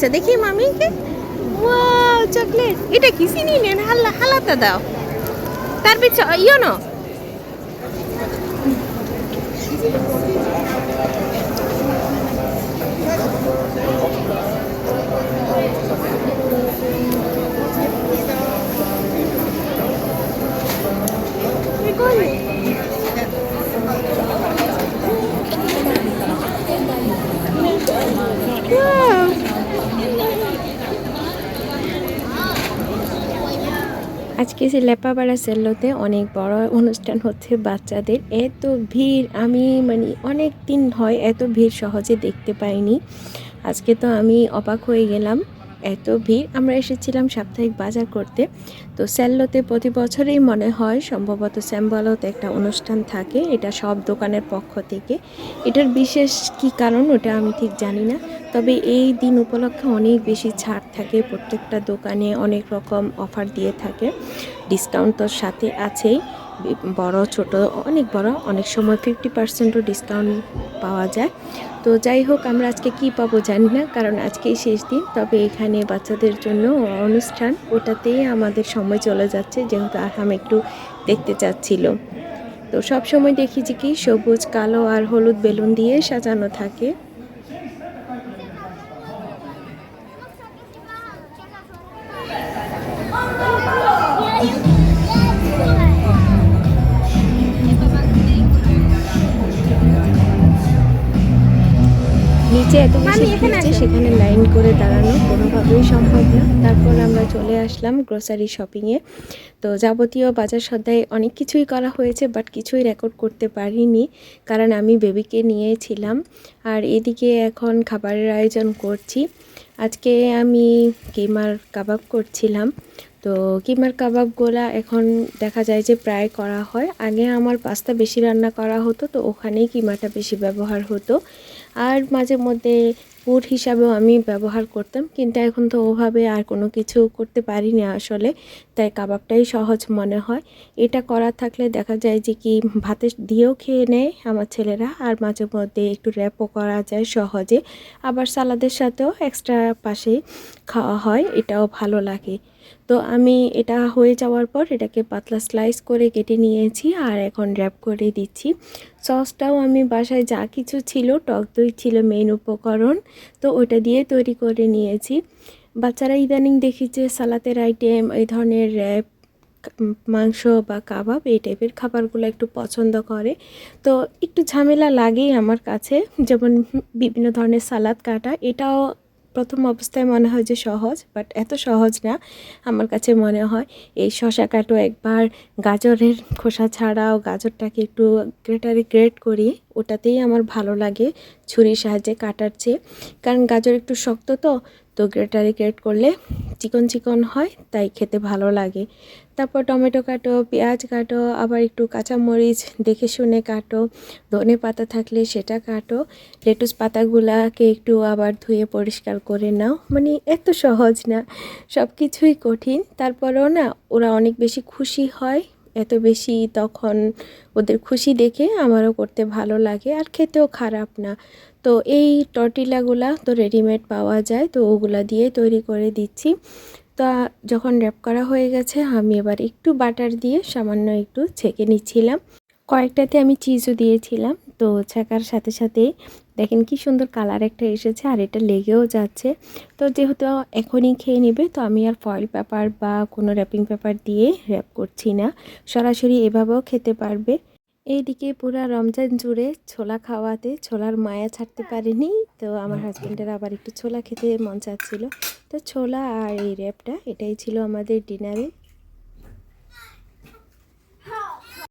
দিয়েছে। দেখি মামিকে। Wow chocolate এটা কি চিনি? নেন হাল্লা হালাতে দাও। তার পিছনে ইয়ো আজকে সে লেপাপাড়া সেল্লোতে অনেক বড় অনুষ্ঠান হচ্ছে বাচ্চাদের। এত ভিড়, আমি মানে অনেক দিন হয় এত ভিড় সহজে দেখতে পাইনি। আজকে তো আমি অবাক হয়ে গেলাম। এত ভিড় আমরা এসেছিলাম সাপ্তাহিক বাজার করতে। তো সেল্লোতে প্রতি বছরেই মনে হয় সম্ভবত স্যাম্বলতে একটা অনুষ্ঠান থাকে, এটা সব দোকানের পক্ষ থেকে। এটার বিশেষ কি কারণ ওটা আমি ঠিক জানি না, তবে এই দিন উপলক্ষে অনেক বেশি ছাড় থাকে, প্রত্যেকটা দোকানে অনেক রকম অফার দিয়ে থাকে। ডিসকাউন্ট তোর সাথে আছেই। বড় ছোট অনেক বড় অনেক সময় ফিফটি পার্সেন্টও ডিসকাউন্ট পাওয়া যায় তো যাই হোক আমরা আজকে কি পাবো জানি না কারণ আজকেই শেষ দিন তবে এখানে বাচ্চাদের জন্য অনুষ্ঠান ওটাতেই আমাদের সময় চলে যাচ্ছে যেহেতু আরহাম একটু দেখতে চাচ্ছিল তো সব সময় দেখি যে কি সবুজ কালো আর হলুদ বেলুন দিয়ে সাজানো থাকে নিচে এত বেশি ভিড় সেখানে লাইন করে দাঁড়ানো কোনোভাবেই সম্ভব না। তারপর আমরা চলে আসলাম গ্রোসারি শপিংয়ে তো যাবতীয় বাজার সদায় অনেক কিছুই করা হয়েছে বাট কিছুই রেকর্ড করতে পারিনি কারণ আমি বেবিকে নিয়েছিলাম। আর এদিকে এখন খাবারের আয়োজন করছি। আজকে আমি কিমার কাবাব করছিলাম। তো কিমার কাবাবগুলা এখন দেখা যায় যে প্রায় করা হয়। আগে আমার পাস্তা বেশি রান্না করা হতো তো ওখানেই কিমাটা বেশি ব্যবহার হতো। আর মাঝে মধ্যে পুর হিসাবেও আমি ব্যবহার করতাম, কিন্তু এখন তো ওভাবে আর কোনো কিছু করতে পারি না আসলে, তাই কাবাবটাই সহজ মনে হয়। এটা করা থাকলে দেখা যায় যে কি ভাতে দিয়েও খেয়ে নেয় আমার ছেলেরা, আর মাঝে মধ্যে একটু র্যাপও করা যায় সহজে। আবার সালাদের সাথেও এক্সট্রা পাশে খাওয়া হয়, এটাও ভালো লাগে। তো আমি এটা হয়ে যাওয়ার পর এটাকে পাতলা স্লাইস করে কেটে নিয়েছি আর এখন র্যাপ করে দিচ্ছি। সসটাও আমি বাসায় যা কিছু ছিল, টক দই ছিল মেইন উপকরণ, তো ওটা দিয়ে তৈরি করে নিয়েছি। বাচ্চারা ইদানিং দেখি যে সালাতের আইটেম এই ধরনের র্যাপ মাংস বা কাবাব, এই টাইপের খাবারগুলো একটু পছন্দ করে। তো একটু ঝামেলা লাগেই আমার কাছে, যেমন বিভিন্ন ধরনের সালাদ কাটা, এটাও প্রথম অবস্থায় মনে হয় যে সহজ বাট এত সহজ না। আমার কাছে মনে হয় এই শশা কাটো একবার গাজরের খোসা ছাড়াও গাজরটাকে একটু গ্রেটারে গ্রেট করি ওটাতেই আমার ভালো লাগে ছুরির সাহায্যে কাটার চেয়ে। কারণ গাজর একটু শক্ত তো তো গ্রেটারে গ্রেট করলে চিকন চিকন হয়, তাই খেতে ভালো লাগে। তারপর টমেটো কাটো, পেঁয়াজ কাটো, আবার একটু কাঁচামরিচ দেখে শুনে কাটো, ধনে পাতা থাকলে সেটা কাটো, লেটুস পাতাগুলাকে একটু আবার ধুয়ে পরিষ্কার করে নাও। মানে এত সহজ না সব কিছুই কঠিন। তারপরেও না, ওরা অনেক বেশি খুশি হয়। এত বেশি তখন ওদের খুশি দেখে আমারও করতে ভালো লাগে আর খেতেও খারাপ না। তো এই টর্টিলাগুলা তো রেডিমেড পাওয়া যায়, তো ওগুলা দিয়ে তৈরি করে দিচ্ছি। তা যখন র্যাপ করা হয়ে গেছে, আমি এবার একটু বাটার দিয়ে সামান্য একটু ছেঁকে নিচ্ছিলাম। কয়েকটাতে আমি চিজও দিয়েছিলাম। তো ছেঁকার সাথে সাথেই দেখেন কি সুন্দর কালার একটা এসেছে আর এটা লেগেও যাচ্ছে। তো যেহেতু এখনই খেয়ে নেবে তো আমি আর ফয়েল পেপার বা কোনো র্যাপিং পেপার দিয়ে র্যাপ করছি না। সরাসরি এভাবেও খেতে পারবে। এইদিকে পুরা রমজান জুড়ে ছোলা খাওয়াতে ছোলার মায়া ছাড়তে পারিনি। তো আমার হাজব্যান্ডের আবার একটু ছোলা খেতে মন চাচ্ছিল। তো ছোলা আর এই র্যাপটা এটাই ছিল আমাদের ডিনারে